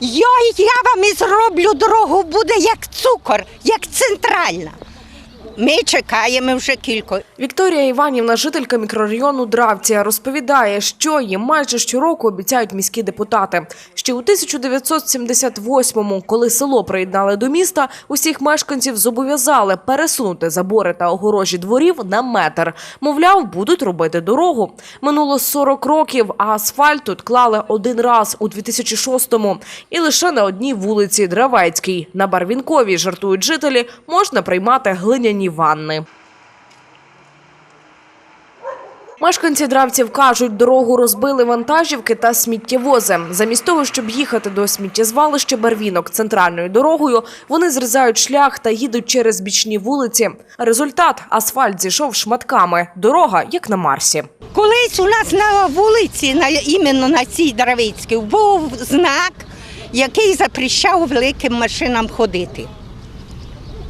Я, я вам і зроблю дорогу, буде як цукор, як центральна. Ми чекаємо вже кілька. Вікторія Іванівна, жителька мікрорайону Дравція, розповідає, що їм майже щороку обіцяють міські депутати. Ще у 1978-му, коли село приєднали до міста, усіх мешканців зобов'язали пересунути забори та огорожі дворів на метр. Мовляв, будуть робити дорогу. Минуло 40 років, а асфальт тут клали один раз у 2006-му. І лише на одній вулиці Дравецькій. На Барвінковій, жартують жителі, можна приймати глиняні ванни. Мешканці дравців кажуть, дорогу розбили вантажівки та сміттєвози. Замість того, щоб їхати до сміттєзвалища Барвінок центральною дорогою, вони зрізають шлях та їдуть через бічні вулиці. Результат – асфальт зійшов шматками. Дорога, як на Марсі. Колись у нас на вулиці, на, іменно на цій Дравицькій, був знак, який запрещав великим машинам ходити.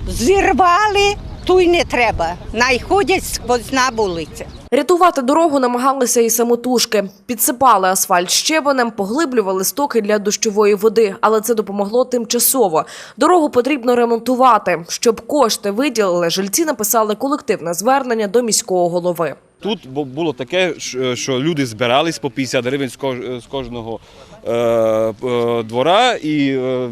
Зірвали, то й не треба. Найходять сквозна вулиця. Рятувати дорогу намагалися і самотужки. Підсипали асфальт щебенем, поглиблювали стоки для дощової води, але це допомогло тимчасово. Дорогу потрібно ремонтувати. Щоб кошти виділили, жильці написали колективне звернення до міського голови. Тут було таке, що що люди збирались по 50 гривень з кож- з кожного е, е, двора і е,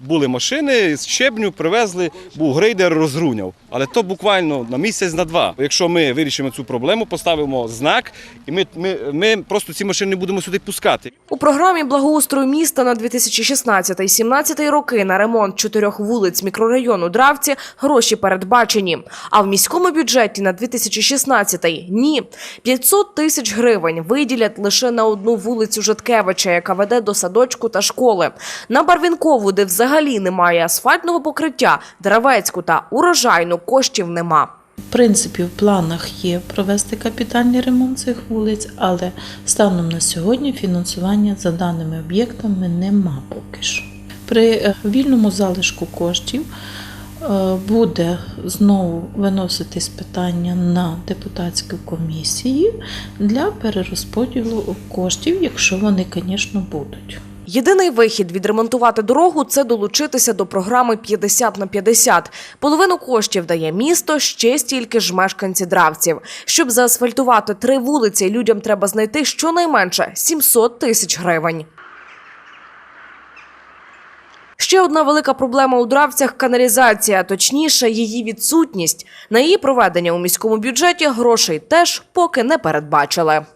були машини з щебню, привезли, був грейдер, розруняв. Але то буквально на місяць на два. Якщо ми вирішимо цю проблему, поставимо знак, і ми, ми, ми просто ці машини не будемо сюди пускати. У програмі благоустрою міста на 2016-17 роки на ремонт чотирьох вулиць мікрорайону Дравці гроші передбачені. А в міському бюджеті на 2016 – ні. 500 тисяч гривень виділять лише на одну вулицю Житкевича, яка веде до садочку та школи. На Барвінкову, де взагалі немає асфальтного покриття, Дравецьку та Урожайну коштів нема. В принципі, в планах є провести капітальний ремонт цих вулиць, але станом на сьогодні фінансування за даними об'єктами нема поки що. При е, вільному залишку коштів е, буде знову виноситись питання на депутатські комісії для перерозподілу коштів, якщо вони, звісно, будуть. Єдиний вихід відремонтувати дорогу це долучитися до програми 50 на 50. Половину коштів дає місто, ще стільки ж мешканці дравців. Щоб заасфальтувати три вулиці, людям треба знайти щонайменше 700 тисяч гривень. Ще одна велика проблема у дравцях каналізація, точніше, її відсутність. На її проведення у міському бюджеті грошей теж поки не передбачили.